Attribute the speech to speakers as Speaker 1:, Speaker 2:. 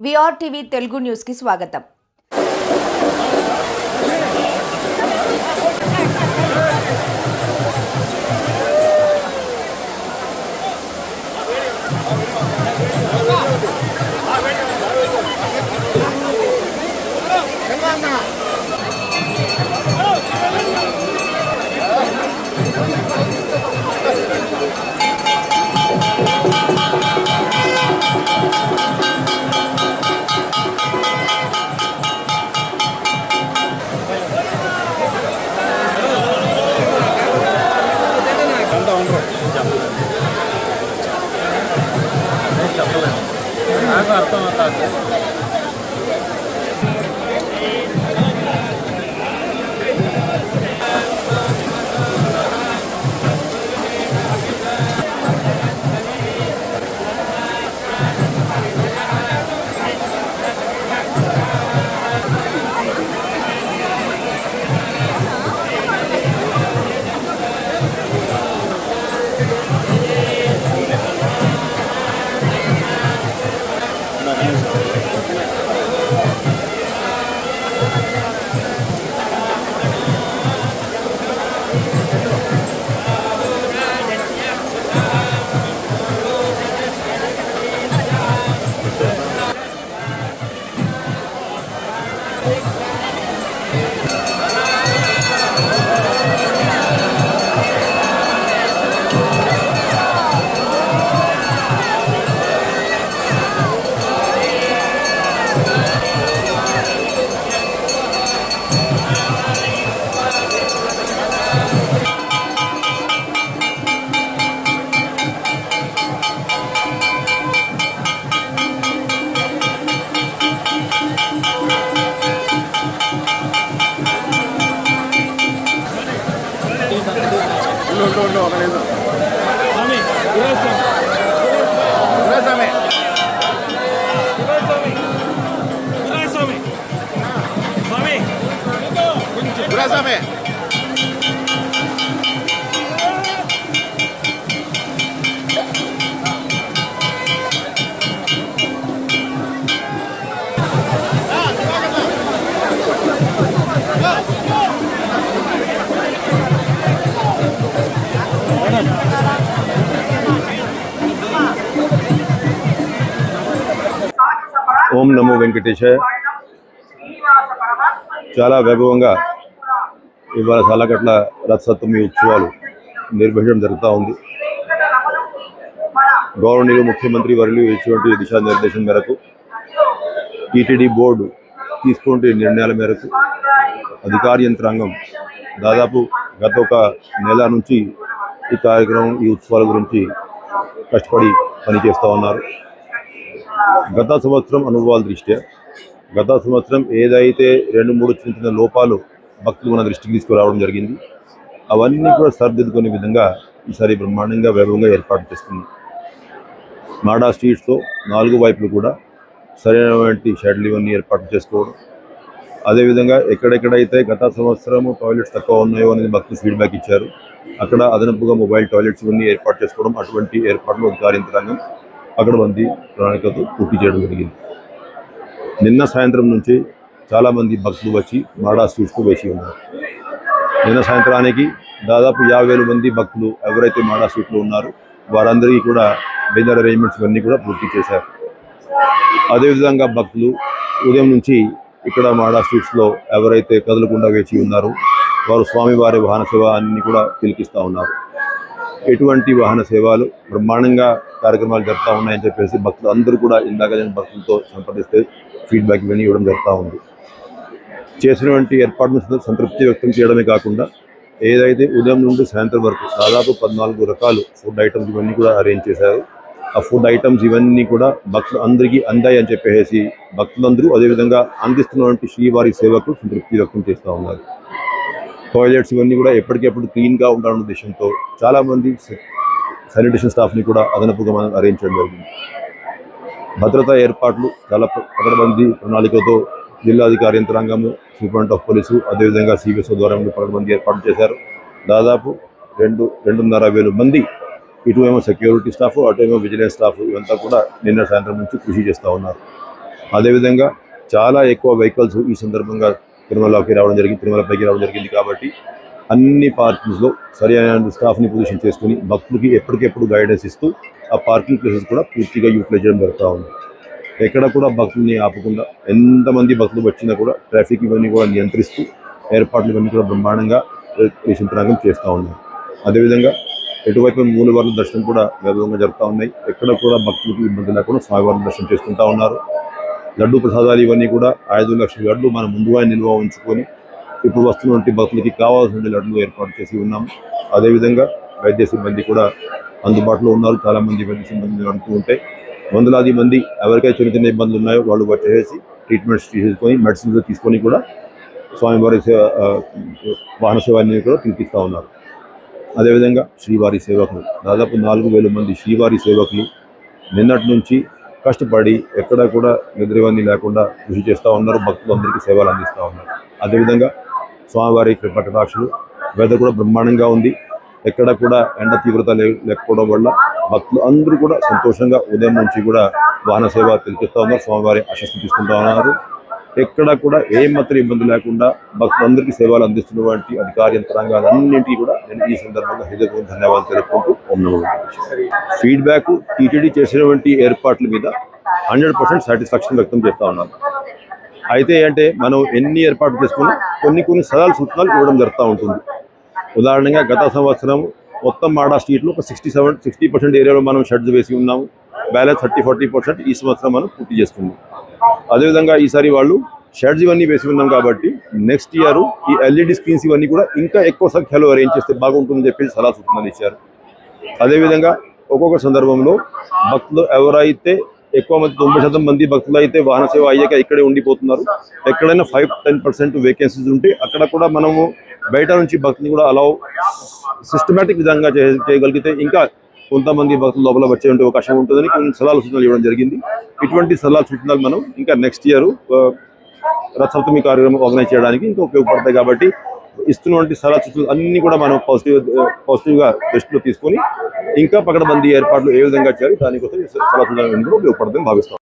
Speaker 1: విఆర్టీవీ తెలుగు న్యూస్కి స్వాగతం. ಅನ್ನೋದು ಅರ್ಥವಾಗುತ್ತೆ Thank you.
Speaker 2: నాకు అర్థం అవుతుంది
Speaker 3: స్వామి స్వామి
Speaker 4: గురాసామే
Speaker 5: ఓం నమో వెంకటేశాయ చాలా వైభవంగా ఇవాళ సాలకట్ల రథసప్తమి ఉత్సవాలు నిర్వహించడం జరుగుతూ ఉంది. గౌరవనీయులు ముఖ్యమంత్రి వర్యులు ఇచ్చినటువంటి దిశానిర్దేశం మేరకు టీటీడీ బోర్డు తీసుకునే నిర్ణయాల మేరకు అధికార యంత్రాంగం దాదాపు గత ఒక నెల నుంచి ఈ కార్యక్రమం ఈ ఉత్సవాల గురించి కష్టపడి పనిచేస్తూ ఉన్నారు. గత సంవత్సరం అనుభవాల దృష్ట్యా గత సంవత్సరం ఏదైతే రెండు మూడు చిన్న చిన్న లోపాలు భక్తులు మన దృష్టికి తీసుకురావడం జరిగింది అవన్నీ కూడా సరిదిద్దుకునే విధంగా ఈసారి బ్రహ్మాండంగా వైభవంగా ఏర్పాటు చేస్తుంది మాడా స్ట్రీట్స్తో నాలుగు వైపులు కూడా సరైనటువంటి షెడ్లు ఇవన్నీ ఏర్పాటు చేసుకోవడం అదేవిధంగా ఎక్కడెక్కడైతే గత సంవత్సరము టాయిలెట్స్ తక్కువ ఉన్నాయో అనేది భక్తులు ఫీడ్బ్యాక్ ఇచ్చారు అక్కడ అదనపుగా మొబైల్ టాయిలెట్స్ ఇవన్నీ ఏర్పాటు చేసుకోవడం అటువంటి ఏర్పాట్లు అధికార పకడ్బందీ ప్రణాళికతో పూర్తి చేయడం జరిగింది. నిన్న సాయంత్రం నుంచి చాలామంది భక్తులు వచ్చి మాడా స్వీట్స్కు వేసి ఉన్నారు. నిన్న సాయంత్రానికి దాదాపు యాభై వేల మంది భక్తులు ఎవరైతే మాడా స్వీట్లు ఉన్నారో వారందరికీ కూడా డిన్నర్ అరేంజ్మెంట్స్ ఇవన్నీ కూడా పూర్తి చేశారు. అదేవిధంగా భక్తులు ఉదయం నుంచి ఇక్కడ మాడా స్వీట్స్లో ఎవరైతే కదలకుండా వేచి ఉన్నారో వారు స్వామివారి వాహన సేవ అన్ని కూడా తిలికిస్తూ ఉన్నారు. ఎటువంటి వాహన సేవలు బ్రహ్మాండంగా కార్యక్రమాలు జరుగుతూ ఉన్నాయని చెప్పేసి భక్తులు అందరూ కూడా ఇందాక నేను భక్తులతో సంప్రదిస్తే ఫీడ్బ్యాక్ ఇవన్నీ ఇవ్వడం జరుగుతూ ఉంది. చేసినటువంటి ఏర్పాటును సంతృప్తి వ్యక్తం చేయడమే కాకుండా ఏదైతే ఉదయం నుండి సాయంత్రం వరకు దాదాపు పద్నాలుగు రకాలు ఫుడ్ ఐటమ్స్ ఇవన్నీ కూడా అరేంజ్ చేశారు. ఆ ఫుడ్ ఐటమ్స్ ఇవన్నీ కూడా భక్తులు అందరికీ అందాయి అని చెప్పేసి భక్తులందరూ అదేవిధంగా అందిస్తున్నటువంటి శ్రీవారి సేవకు సంతృప్తి వ్యక్తం చేస్తూ ఉన్నారు. టాయిలెట్స్ ఇవన్నీ కూడా ఎప్పటికెప్పుడు క్లీన్గా ఉండాలన్న ఉద్దేశంతో చాలామంది శానిటేషన్ స్టాఫ్ని కూడా అదనపుగా మనం అరేంజ్ చేయడం జరిగింది. భద్రతా ఏర్పాట్లు చాలా పకడ్బందీ ప్రణాళికతో జిల్లాధికారి యంత్రాంగము సూపరింట్ ఆఫ్ పోలీసు అదేవిధంగా సిబిఎస్ ద్వారా పకడ్బందీ ఏర్పాటు చేశారు. దాదాపు రెండు రెండున్నర వేలు మంది ఇటు ఏమో సెక్యూరిటీ స్టాఫ్ అటు ఏమో విజిలెన్స్ స్టాఫ్ ఇవంతా కూడా నిన్న సాయంత్రం నుంచి కృషి చేస్తూ ఉన్నారు. అదేవిధంగా చాలా ఎక్కువ వెహికల్స్ ఈ సందర్భంగా తిరుమలకి రావడం జరిగింది తిరుమలపైకి రావడం జరిగింది కాబట్టి అన్ని పార్కింగ్స్లో సరి అయిన స్టాఫ్ని పొజిషన్ చేసుకుని భక్తులకి ఎప్పటికెప్పుడు గైడెన్స్ ఇస్తూ ఆ పార్కింగ్ ప్లేసెస్ కూడా పూర్తిగా యూటిలైజ్ చేయడం జరుగుతూ ఉంది. ఎక్కడ కూడా భక్తుల్ని ఆపకుండా ఎంతమంది భక్తులు వచ్చినా కూడా ట్రాఫిక్ ఇవన్నీ కూడా నియంత్రిస్తూ ఏర్పాట్లు ఇవన్నీ కూడా బ్రహ్మాండంగా యంత్రాంగం చేస్తూ ఉన్నారు. అదేవిధంగా ఎటువైపు మూలవార్ల దర్శనం కూడా వేగంగా జరుగుతూ ఉన్నాయి. ఎక్కడ కూడా భక్తులకు ఇబ్బంది లేకుండా స్వామివారిని దర్శనం చేసుకుంటూ ఉన్నారు. లడ్డు ప్రసాదాలు ఇవన్నీ కూడా ఐదు లక్షల లడ్లు మనం ముందుగా నిల్వ ఉంచుకొని ఇప్పుడు వస్తున్నటువంటి భక్తులకి కావాల్సిన లడ్లు ఏర్పాటు చేసి ఉన్నాం. అదేవిధంగా వైద్య సిబ్బంది కూడా అందుబాటులో ఉన్నారు. చాలామంది వైద్య సిబ్బంది నడుపుతూ ఉంటే వందలాది మంది ఎవరికైతే చిన్న చిన్న ఇబ్బందులు ఉన్నాయో వాళ్ళు వచ్చేసి ట్రీట్మెంట్స్ తీసుకొని మెడిసిన్స్ తీసుకొని కూడా స్వామివారి సేవ వాహన సేవని కూడా పిలిపిస్తూ ఉన్నారు. అదేవిధంగా శ్రీవారి సేవకులు. దాదాపు నాలుగు వేల మంది శ్రీవారి సేవకులు నిన్నటి నుంచి కష్టపడి ఎక్కడ కూడా నిద్రవన్నీ లేకుండా కృషి చేస్తూ ఉన్నారు భక్తులందరికీ సేవలు అందిస్తూ ఉన్నారు. అదేవిధంగా స్వామివారి కటాక్షలు వెదర్ కూడా బ్రహ్మాండంగా ఉంది. ఎక్కడ కూడా ఎండ తీవ్రత లేకపోవడం వల్ల భక్తులు అందరూ కూడా సంతోషంగా ఉదయం నుంచి కూడా వాహన సేవ తెలిపిస్తూ ఉన్నారు. స్వామివారి ఆశస్సు తీసుకుంటూ ఉన్నారు. ఎక్కడ కూడా ఏమాత్రం ఇబ్బంది లేకుండా భక్తులందరికీ సేవలు అందిస్తున్నటువంటి అధికార యంత్రాంగాలన్నింటినీ కూడా నేను ఈ సందర్భంగా హృదయపూర్వక ధన్యవాదాలు తెలుపుకుంటూ ఓం ఫీడ్బ్యాక్ టీటీడీ చేసినటువంటి ఏర్పాట్ల మీద హండ్రెడ్ పర్సెంట్ సాటిస్ఫాక్షన్ వ్యక్తం చేస్తూ ఉన్నాను. అయితే అంటే మనం ఎన్ని ఏర్పాట్లు చేసుకున్నా కొన్ని కొన్ని సలహాలు సూచనలు ఇవ్వడం జరుగుతూ ఉంటుంది. ఉదాహరణగా గత సంవత్సరం మొత్తం మాడా స్ట్రీట్లో ఒక సిక్స్టీ సెవెన్ సిక్స్టీ పర్సెంట్ ఏరియాలో మనం షెడ్స్ వేసి ఉన్నాము. బ్యాలెన్స్ థర్టీ ఫార్టీ పర్సెంట్ ఈ సంవత్సరం మనం పూర్తి చేసుకున్నాం. అదేవిధంగా ఈసారి వాళ్ళు షెడ్స్ ఇవన్నీ వేసి ఉన్నాం కాబట్టి నెక్స్ట్ ఇయర్ ఈ ఎల్ఈడి స్క్రీన్స్ ఇవన్నీ కూడా ఇంకా ఎక్కువ సంఖ్యలో అరేంజ్ చేస్తే బాగుంటుందని చెప్పేసి సలహా సూచనలు ఇచ్చారు. అదేవిధంగా ఒక్కొక్క సందర్భంలో భక్తులు ఎవరైతే ఎక్కువ మంది తొంభై శాతం మంది భక్తులు అయితే వాహన సేవ అయ్యాక ఇక్కడే ఉండిపోతున్నారు. ఎక్కడైనా ఫైవ్ టెన్ పర్సెంట్ వేకెన్సీస్ ఉంటే అక్కడ కూడా మనము బయట నుంచి భక్తులు కూడా అలా సిస్టమేటిక్ విధంగా చే- చేయగలిగితే ఇంకా కొంతమంది భక్తులు లోపల వచ్చే అవకాశం ఉంటుందని కొన్ని సలహాలు సూచనలు ఇవ్వడం జరిగింది. ఇటువంటి సలహాలు సూచనలు మనం ఇంకా నెక్స్ట్ ఇయర్ రథసప్తమి కార్యక్రమం ఆర్గనైజ్ చేయడానికి ఇంకా ఉపయోగపడతాయి కాబట్టి ఇస్తున్నటువంటి సలహా సూచనలు అన్ని కూడా మనం పాజిటివ్ పాజిటివ్గా దృష్టిలో తీసుకొని ఇంకా పకడబందీ ఏర్పాట్లు ఏ విధంగా చేయాలి దానికోసం సలహా సూచనలు ఉపయోగపడతాయని భావిస్తాం